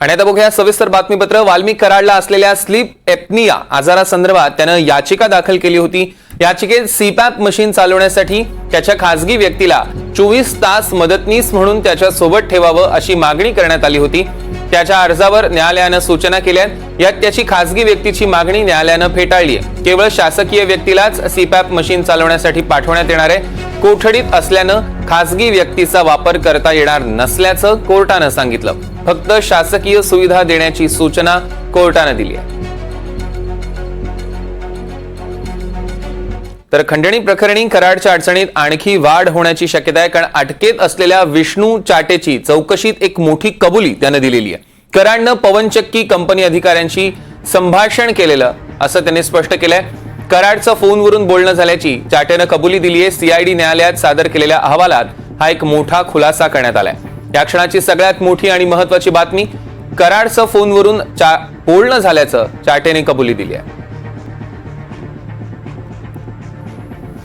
आणि आता बघूया सविस्तर बातमीपत्र. वाल्मिक कराडला असलेल्या स्लीप एपनिया आजारासंदर्भात त्यानं याचिका दाखल केली होती. याचिकेत सीपॅप मशीन चालवण्यासाठी त्याच्या खासगी व्यक्तीला चोवीस तास मदतनीस म्हणून त्याच्या सोबत ठेवावं अशी मागणी करण्यात आली होती. त्याच्या अर्जावर न्यायालयानं सूचना केल्या यात त्याची खासगी व्यक्तीची मागणी न्यायालयानं फेटाळली केवळ शासकीय व्यक्तीलाच सीपॅप मशीन चालवण्यासाठी पाठवण्यात येणार आहे. कोठडीत असल्यानं खासगी व्यक्तीचा वापर करता येणार नसल्याचं कोर्टानं सांगितलं. फक्त शासकीय सुविधा देण्याची सूचना कोर्टानं दिली आहे. तर खंडणी प्रकरणी कराडच्या अडचणीत आणखी वाढ होण्याची शक्यता आहे कारण अटकेत असलेल्या विष्णू चाटेची चौकशीत एक मोठी कबुली त्यानं दिलेली आहे. कराडनं पवनचक्की कंपनी अधिकाऱ्यांशी संभाषण केलेलं असं त्यांनी स्पष्ट केलंय. कराडचं फोनवरून बोलणं झाल्याची चाटेनं कबुली दिली आहे सीआयडी न्यायालयात सादर केलेल्या अहवालात हा एक मोठा खुलासा करण्यात आलाय. या क्षणाची सगळ्यात मोठी आणि महत्वाची बातमी कराडचं फोनवरून चा बोलणं झाल्याचं चाटेने कबुली दिली आहे